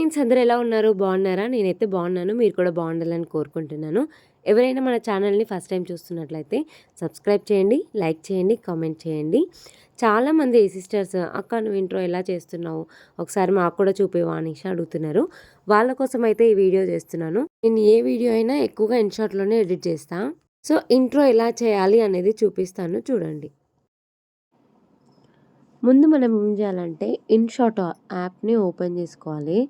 Friends అందరూ ఎలా ఉన్నారు? బాగున్నారా? నేనైతే బాగున్నాను. మీరు కూడా బాగుండాలని కోరుకుంటున్నాను. ఎవరైనా మన ఛానల్ని ఫస్ట్ టైం చూస్తున్నట్లయితే సబ్స్క్రైబ్ చేయండి లైక్ చేయండి కామెంట్ చేయండి. చాలామంది సిస్టర్స్ అక్క నువ్వు ఇంట్రో ఎలా చేస్తున్నావు? ఒకసారి మాకు కూడా చూపేవా అనేసి అడుగుతున్నారు. వాళ్ళ కోసం అయితే ఈ వీడియో చేస్తున్నాను. నేను ఏ వీడియో అయినా ఎక్కువగా ఇన్షార్ట్లోనే ఎడిట్ చేస్తాను సో ఇంట్రో ఎలా చేయాలి అనేది చూపిస్తాను. చూడండి. ముందు మనం ఏం చేయాలంటే ఇన్షాట్ యాప్ని ఓపెన్ చేసుకోవాలి.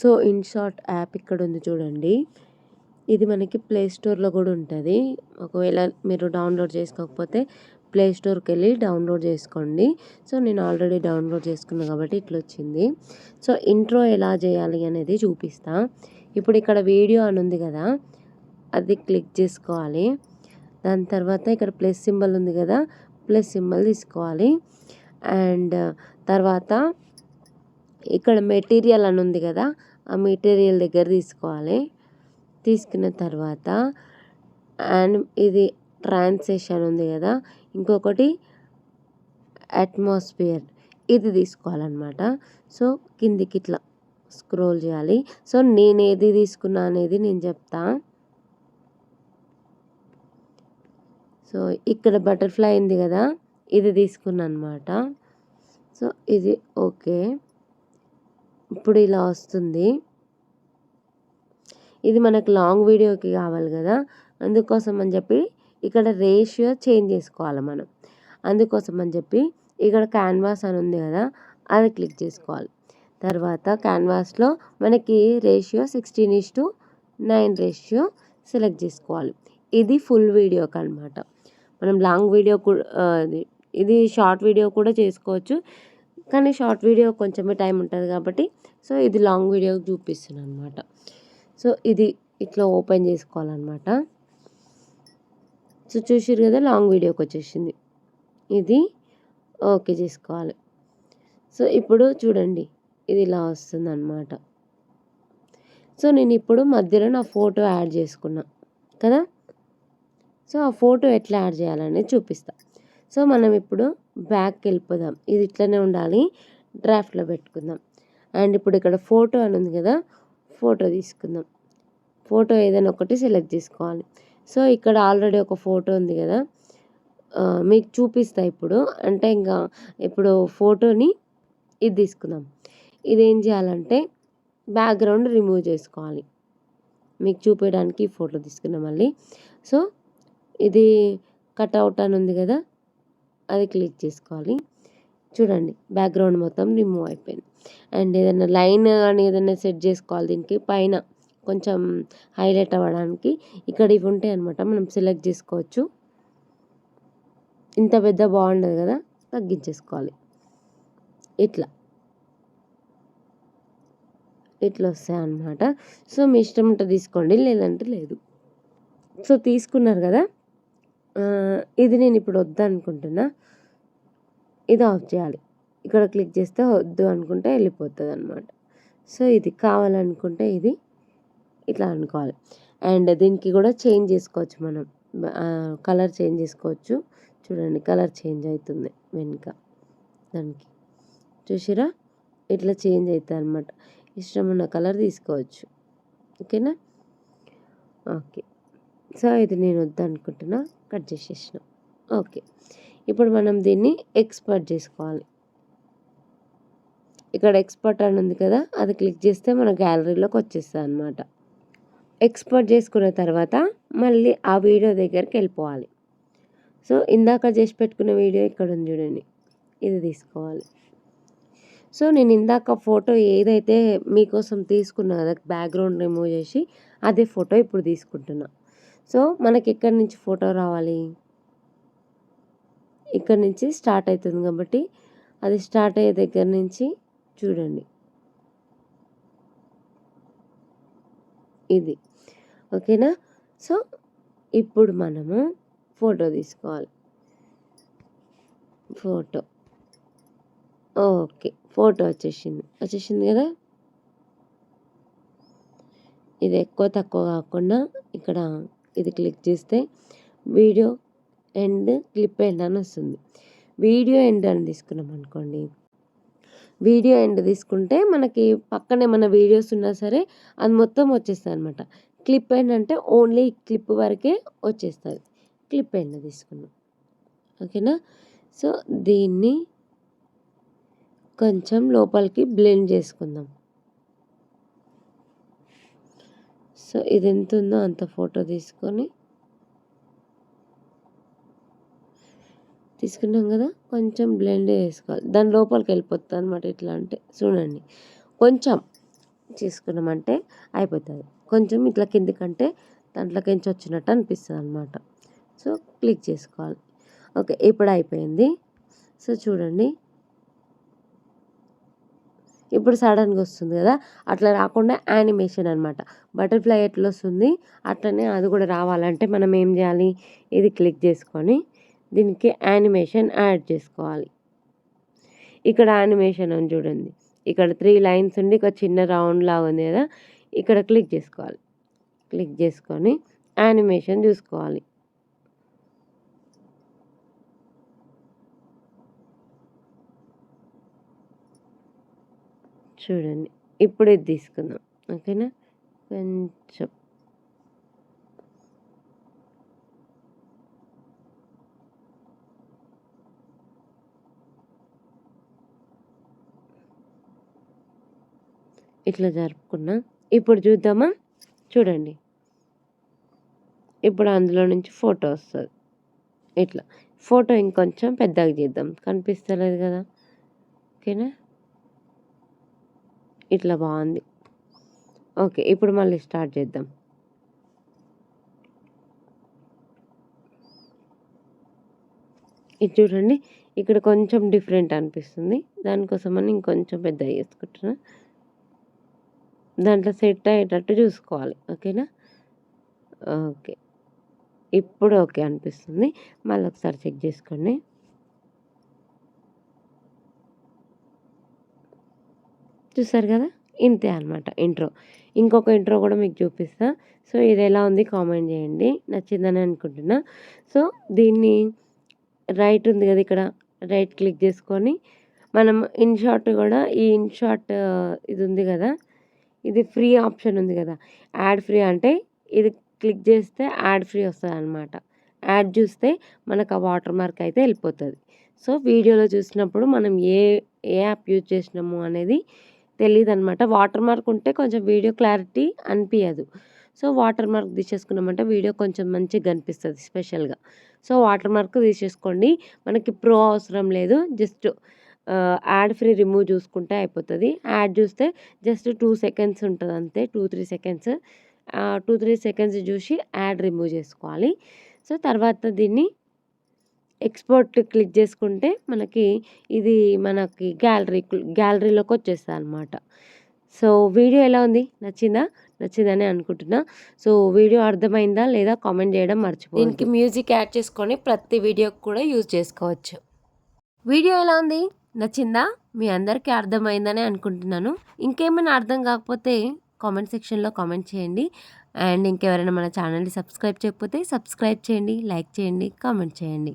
సో ఇన్షాట్ యాప్ ఇక్కడ ఉంది చూడండి. ఇది మనకి ప్లే స్టోర్లో కూడా ఉంటుంది. ఒకవేళ మీరు డౌన్లోడ్ చేసుకోకపోతే ప్లే స్టోర్కి వెళ్ళి డౌన్లోడ్ చేసుకోండి. సో నేను ఆల్రెడీ డౌన్లోడ్ చేసుకున్నాను కాబట్టి ఇట్లా వచ్చింది సో ఇంట్రో ఎలా చేయాలి అనేది చూపిస్తా. ఇప్పుడు ఇక్కడ వీడియో అని ఉంది కదా అది క్లిక్ చేసుకోవాలి. దాని తర్వాత ఇక్కడ ప్లస్ సింబల్ ఉంది కదా ప్లస్ సింబల్ తీసుకోవాలి. అండ్ uh, తర్వాత ఇక్కడ మెటీరియల్ అని ఉంది కదా ఆ మెటీరియల్ దగ్గర తీసుకోవాలి. తీసుకున్న తర్వాత అండ్ ఇది ట్రాన్సేషన్ ఉంది కదా ఇంకొకటి అట్మాస్ఫియర్ ఇది తీసుకోవాలన్నమాట. సో కిందికి ఇట్లా స్క్రోల్ చేయాలి. సో నేను ఏది తీసుకున్నా అనేది నేను చెప్తా. సో ఇక్కడ బటర్ఫ్లై ఉంది కదా ఇది తీసుకున్నా అనమాట సో ఇది ఓకే. ఇప్పుడు ఇలా వస్తుంది. ఇది మనకు లాంగ్ వీడియోకి కావాలి కదా అందుకోసం అని చెప్పి ఇక్కడ రేషియో చేంజ్ చేసుకోవాలి మనం. అందుకోసం అని చెప్పి ఇక్కడ క్యాన్వాస్ అని ఉంది కదా అది క్లిక్ చేసుకోవాలి. తర్వాత క్యాన్వాస్లో మనకి ratio sixteen is to nine ratio select చేసుకోవాలి. ఇది ఫుల్ వీడియోకి అనమాట మనం లాంగ్ వీడియో కూడా ఇది షార్ట్ వీడియో కూడా చేసుకోవచ్చు. కానీ షార్ట్ వీడియో కొంచెమే టైం ఉంటుంది కాబట్టి సో ఇది లాంగ్ వీడియో చూపిస్తున్నాను అనమాట సో ఇది ఇట్లా ఓపెన్ చేసుకోవాలన్నమాట. సో చూసారు కదా లాంగ్ వీడియోకి వచ్చేసింది. ఇది ఓకే చేసుకోవాలి. సో ఇప్పుడు చూడండి ఇది ఇలా వస్తుంది అనమాట సో నేను ఇప్పుడు మధ్యలో నా ఫోటో యాడ్ చేసుకున్నా కదా? సో ఆ ఫోటో ఎట్లా యాడ్ చేయాలనేది చూపిస్తా. సో మనం ఇప్పుడు బ్యాక్కి వెళ్ళిపోదాం. ఇది ఇట్లనే ఉండాలి. డ్రాఫ్ట్లో పెట్టుకుందాం. అండ్ ఇప్పుడు ఇక్కడ ఫోటో అని ఉంది కదా ఫోటో తీసుకుందాం. ఫోటో ఏదైనా ఒకటి సెలెక్ట్ చేసుకోవాలి. సో ఇక్కడ ఆల్రెడీ ఒక ఫోటో ఉంది కదా మీకు చూపిస్తా ఇప్పుడు. అంటే ఇంకా ఇప్పుడు ఫోటోని ఇది తీసుకుందాం. ఇది ఏం చేయాలంటే బ్యాక్గ్రౌండ్ రిమూవ్ చేసుకోవాలి. మీకు చూపించడానికి ఫోటో తీసుకున్నాం మళ్ళీ. సో ఇది కట్అవుట్ అని ఉంది కదా అది క్లిక్ చేసుకోవాలి. చూడండి బ్యాక్గ్రౌండ్ మొత్తం రిమూవ్ అయిపోయింది. అండ్ ఏదైనా లైన్ కానీ ఏదైనా సెట్ చేసుకోవాలి దీనికి పైన కొంచెం హైలైట్ అవ్వడానికి. ఇక్కడ ఇవి ఉంటాయి అనమాట మనం సెలెక్ట్ చేసుకోవచ్చు. ఇంత పెద్ద బాగుండదు కదా తగ్గించేసుకోవాలి. ఇట్లా. ఇట్లా వస్తాయి అన్నమాట. సో మీ ఇష్టం ఉంటే తీసుకోండి లేదంటే లేదు. సో తీసుకున్నారు కదా ఇది నేను ఇప్పుడు వద్దనుకుంటున్నా ఇది ఆఫ్ చేయాలి. ఇక్కడ క్లిక్ చేస్తే వద్దు అనుకుంటే వెళ్ళిపోతుంది అనమాట సో ఇది కావాలనుకుంటే ఇది ఇట్లా అనుకోవాలి. అండ్ దీనికి కూడా చేంజ్ చేసుకోవచ్చు మనం. కలర్ చేంజ్ చేసుకోవచ్చు. చూడండి కలర్ చేంజ్ అవుతుంది వెనుక దానికి. చూసిరా? ఇట్లా చేంజ్ అవుతుంది అనమాట ఇష్టమున్న కలర్ తీసుకోవచ్చు. ఓకేనా? ఓకే. సో ఇది నేను వద్దనుకుంటున్నా కట్ చేసేసిన. ఓకే. ఇప్పుడు మనం దీన్ని ఎక్స్పర్ట్ చేసుకోవాలి. ఇక్కడ ఎక్స్పర్ట్ అని ఉంది కదా అది క్లిక్ చేస్తే మన గ్యాలరీలోకి వచ్చేస్తుంది అనమాట ఎక్స్పర్ట్ చేసుకున్న తర్వాత మళ్ళీ ఆ వీడియో దగ్గరికి వెళ్ళిపోవాలి. సో ఇందాక చేసి పెట్టుకున్న వీడియో ఇక్కడ ఉంది చూడండి. ఇది తీసుకోవాలి. సో నేను ఇందాక ఫోటో ఏదైతే మీకోసం తీసుకున్నా కదా బ్యాక్గ్రౌండ్ రిమూవ్ చేసి అదే ఫోటో ఇప్పుడు తీసుకుంటున్నా. సో మనకి ఎక్కడి నుంచి ఫోటో రావాలి? ఇక్కడ నుంచి స్టార్ట్ అవుతుంది కాబట్టి అది స్టార్ట్ అయ్యే దగ్గర నుంచి చూడండి. ఇది. ఓకేనా? సో ఇప్పుడు మనము ఫోటో తీసుకోవాలి. ఫోటో. ఓకే ఫోటో వచ్చేసింది. వచ్చేసింది కదా? ఇది ఎక్కువ తక్కువ కాకుండా ఇక్కడ ఇది క్లిక్ చేస్తే వీడియో ఎండ్ క్లిప్ ఎండ్ అని వస్తుంది. వీడియో ఎండ్ అని తీసుకున్నాం అనుకోండి. వీడియో ఎండ్ తీసుకుంటే మనకి పక్కనే మన వీడియోస్ ఉన్నా సరే అది మొత్తం వచ్చేస్తుంది అనమాట క్లిప్ ఎండ్ అంటే ఓన్లీ క్లిప్ వరకే వచ్చేస్తుంది. క్లిప్ ఎండ్ తీసుకున్నాం. ఓకేనా? సో దీన్ని కొంచెం లోపలికి బ్లెండ్ చేసుకుందాం. సో ఇది ఎంత ఉందో అంత ఫోటో తీసుకొని తీసుకున్నాం కదా? కొంచెం బ్లెండ్ చేసుకోవాలి. దాని లోపలికి వెళ్ళిపోతుంది అనమాట ఇట్లా అంటే. చూడండి. కొంచెం చేసుకున్నామంటే అయిపోతుంది. కొంచెం ఇట్లా కిందికంటే దాంట్లోకించి వచ్చినట్టు అనిపిస్తుంది అనమాట సో క్లిక్ చేసుకోవాలి. ఓకే ఇప్పుడు అయిపోయింది. సో చూడండి. ఇప్పుడు సడన్గా వస్తుంది కదా అట్లా రాకుండా యానిమేషన్ అనమాట బటర్ఫ్లై ఎట్లా వస్తుంది అట్లనే అది కూడా రావాలంటే మనం ఏం చేయాలి? ఇది క్లిక్ చేసుకొని దీనికి యానిమేషన్ యాడ్ చేసుకోవాలి. ఇక్కడ యానిమేషన్ అని చూడండి. ఇక్కడ త్రీ లైన్స్ ఉండి ఒక చిన్న రౌండ్ లాగా ఉంది కదా ఇక్కడ క్లిక్ చేసుకోవాలి. క్లిక్ చేసుకొని యానిమేషన్ చూసుకోవాలి. చూడండి. ఇప్పుడు ఇది తీసుకుందాం. ఓకేనా? కొంచెం. ఇట్లా జరుపుకున్నా. ఇప్పుడు చూద్దామా? చూడండి. ఇప్పుడు అందులో నుంచి ఫోటో వస్తుంది. ఇట్లా. ఫోటో ఇంకొంచెం పెద్దగా చేద్దాం. కనిపిస్తలేదు కదా? ఓకేనా? ఇట్లా బాగుంది. ఓకే ఇప్పుడు మళ్ళీ స్టార్ట్ చేద్దాం. ఇది చూడండి ఇక్కడ కొంచెం డిఫరెంట్ అనిపిస్తుంది. దానికోసమని ఇంకొంచెం పెద్ద చేసుకుంటున్నా. దాంట్లో సెట్ అయ్యేటట్టు చూసుకోవాలి ఓకేనా? ఓకే ఇప్పుడు ఓకే అనిపిస్తుంది. మళ్ళీ ఒకసారి చెక్ చేసుకోండి. చూసారు కదా? ఇంతే అనమాట ఇంట్రో ఇంకొక ఇంట్రో కూడా మీకు చూపిస్తా. సో ఇది ఎలా ఉంది కామెంట్ చేయండి. నచ్చిందని అనుకుంటున్నా. సో దీన్ని రైట్ ఉంది కదా ఇక్కడ? రైట్ క్లిక్ చేసుకొని మనం ఇన్ షార్ట్ కూడా ఈ ఇన్ షార్ట్ uh, ఇది ఉంది కదా? ఇది ఫ్రీ ఆప్షన్ ఉంది కదా? యాడ్ ఫ్రీ అంటే ఇది క్లిక్ చేస్తే యాడ్ ఫ్రీ వస్తుంది అనమాట యాడ్ చూస్తే మనకు ఆ వాటర్ మార్క్ అయితే వెళ్ళిపోతుంది. సో వీడియోలో చూసినప్పుడు మనం ఏ ఏ యాప్ యూజ్ చేసినాము అనేది తెలియదు అనమాట వాటర్ మార్క్ ఉంటే కొంచెం వీడియో క్లారిటీ అనిపించదు సో వాటర్ మార్క్ తీసేసుకున్నామంటే వీడియో కొంచెం మంచిగా కనిపిస్తుంది స్పెషల్గా. సో వాటర్ మార్క్ తీసేసుకోండి. మనకి ప్రో అవసరం లేదు. జస్ట్ యాడ్ ఫ్రీ రిమూవ్ చూసుకుంటే అయిపోతుంది. యాడ్ చూస్తే జస్ట్ టూ సెకండ్స్ ఉంటుంది అంతే. Two three seconds. Two three seconds చూసి యాడ్ రిమూవ్ చేసుకోవాలి. సో తర్వాత దీన్ని ఎక్స్పోర్ట్ క్లిక్ చేసుకుంటే మనకి ఇది మనకి గ్యాలరీ గ్యాలరీలోకి వచ్చేస్తుంది అనమాట సో వీడియో ఎలా ఉంది? నచ్చిందా? నచ్చిందని అనుకుంటున్నా. సో వీడియో అర్థమైందా లేదా కామెంట్ చేయడం మర్చిపో దీనికి మ్యూజిక్ యాడ్ చేసుకొని ప్రతి వీడియోకి కూడా యూజ్ చేసుకోవచ్చు. వీడియో ఎలా ఉంది? నచ్చిందా? మీ అందరికీ అర్థమైందని అనుకుంటున్నాను. ఇంకేమైనా అర్థం కాకపోతే కామెంట్ సెక్షన్లో కామెంట్ చేయండి. అండ్ ఇంకెవరైనా మన ఛానల్ని సబ్స్క్రైబ్ చేయకపోతే సబ్స్క్రైబ్ చేయండి లైక్ చేయండి కామెంట్ చేయండి.